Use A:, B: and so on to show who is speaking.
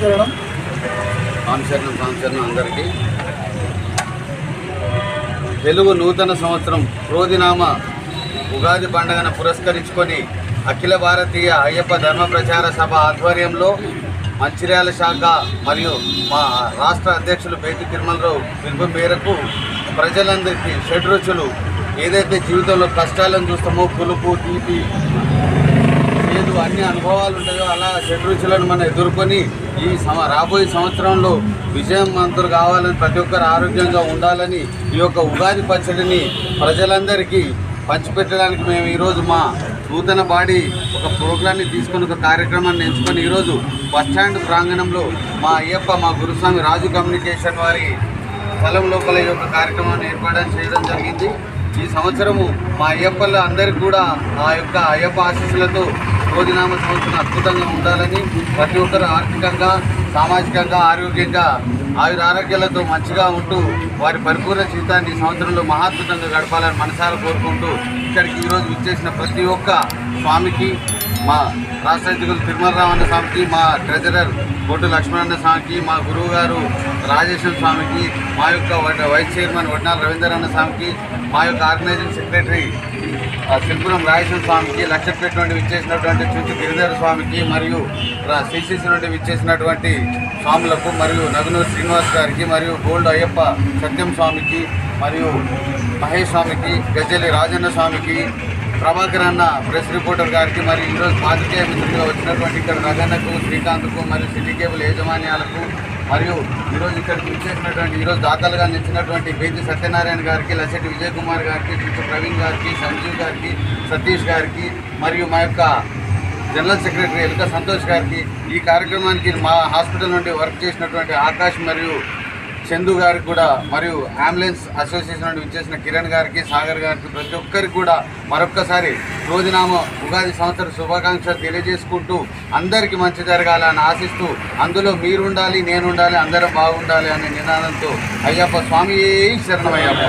A: శరణం.
B: రామశరణం రామశరణం అందరికీ. తెలుగు నూతన సంవత్సరం క్రోధినామ ఉగాది పండుగను పురస్కరించుకొని అఖిల భారతీయ అయ్యప్ప ధర్మ ప్రచార సభ ఆధ్వర్యంలో మంచిర్యాల శాఖ మరియు మా రాష్ట్ర అధ్యక్షులు బేతి తిరుమలరావు పిలుపు మేరకు ప్రజలందరికీ షడ్రుచులు. ఏదైతే జీవితంలో కష్టాలను చూస్తామో పులుపు తీపి అన్ని అనుభవాలు ఉంటాయో అలా షడ్రుచులను మనం ఎదుర్కొని ఈ సమ రాబోయే సంవత్సరంలో విజయం విజయవంతులు కావాలని ప్రతి ఒక్కరు ఆరోగ్యంగా ఉండాలని ఈ యొక్క ఉగాది పచ్చడిని ప్రజలందరికీ పంచిపెట్టడానికి మేము ఈరోజు మా నూతన బాడీ ఒక ప్రోగ్రాన్ని తీసుకొని ఒక కార్యక్రమాన్ని ఎంచుకొని ఈరోజు బస్టాండ్ ప్రాంగణంలో మా అయ్యప్ప మా గురుస్వామి రాజు కమ్యూనికేషన్ వారి స్థలం లోపల ఈ యొక్క కార్యక్రమాన్ని ఏర్పాటు చేయడం జరిగింది. ఈ సంవత్సరము మా అయ్యప్పల అందరికీ కూడా ఆ యొక్క అయ్యప్ప ఆశీస్సులతో భోజనామ సంస్థను అద్భుతంగా ఉండాలని ప్రతి ఒక్కరు ఆర్థికంగా సామాజికంగా ఆరోగ్యంగా ఆయుర ఆరోగ్యాలతో మంచిగా ఉంటూ వారి పరిపూర్ణ జీవితాన్ని సంవత్సరంలో మహాద్భుతంగా గడపాలని మనసారా కోరుకుంటూ ఇక్కడికి ఈరోజు విచ్చేసిన ప్రతి ఒక్క స్వామికి మా రాష్ట్ర అధ్యక్షులు తిరుమలరామన్న స్వామికి మా ట్రెజరర్ బొడ్డు లక్ష్మణన్న స్వామికి మా గురువు గారు రాజేశ్వర స్వామికి మా యొక్క వైస్ చైర్మన్ వడ్నాల రవీంద్రన్న స్వామికి మా యొక్క ఆర్గనైజింగ్ సెక్రటరీ ఆ, శిల్పురం స్వామికి లక్షపేట నుండి విచ్చేసినటువంటి చుట్టూ గిరిధర స్వామికి మరియు రా- నుండి విచ్చేసినటువంటి స్వాములకు మరియు నగునూరు శ్రీనివాస్ గారికి మరియు గోల్డ్ అయ్యప్ప సత్యం స్వామికి మరియు మహేష్ స్వామికి గజ్జలి రాజన్న స్వామికి ప్రభాకర్ అన్న ప్రెస్ రిపోర్టర్ గారికి మరియు ఈరోజు పాతికేయ మిత్రులుగా వచ్చినటువంటి ఇక్కడ రగన్నకు శ్రీకాంత్కు మరియు సిటీ కేబుల్ యాజమాన్యాలకు మరియు ఈరోజు ఇక్కడికి విచ్చేసినటువంటి ఈరోజు దాఖలుగా నిలిచినటువంటి బేతి సత్యనారాయణ గారికి లసెట్టి విజయ్ కుమార్ గారికి చుట్టూ ప్రవీణ్ గారికి సంజీవ్ గారికి సతీష్ గారికి మరియు మా యొక్క జనరల్ సెక్రటరీ ఎలుక సంతోష్ గారికి ఈ కార్యక్రమానికి మా హాస్పిటల్ నుండి వర్క్ చేసినటువంటి ఆకాష్ మరియు చందు గారికి కూడా మరియు అంబులెన్స్ అసోసియేషన్ నుండి విచ్చేసిన కిరణ్ గారికి సాగర్ గారికి ప్రతి ఒక్కరికి కూడా మరొక్కసారి రోజునామ ఉగాది సంవత్సర శుభాకాంక్షలు తెలియజేసుకుంటూ అందరికీ మంచి జరగాలని ఆశిస్తూ అందులో మీరుండాలి నేనుండాలి అందరం బాగుండాలి అనే నినాదంతో అయ్యప్ప స్వామి శరణమయ్యప్ప.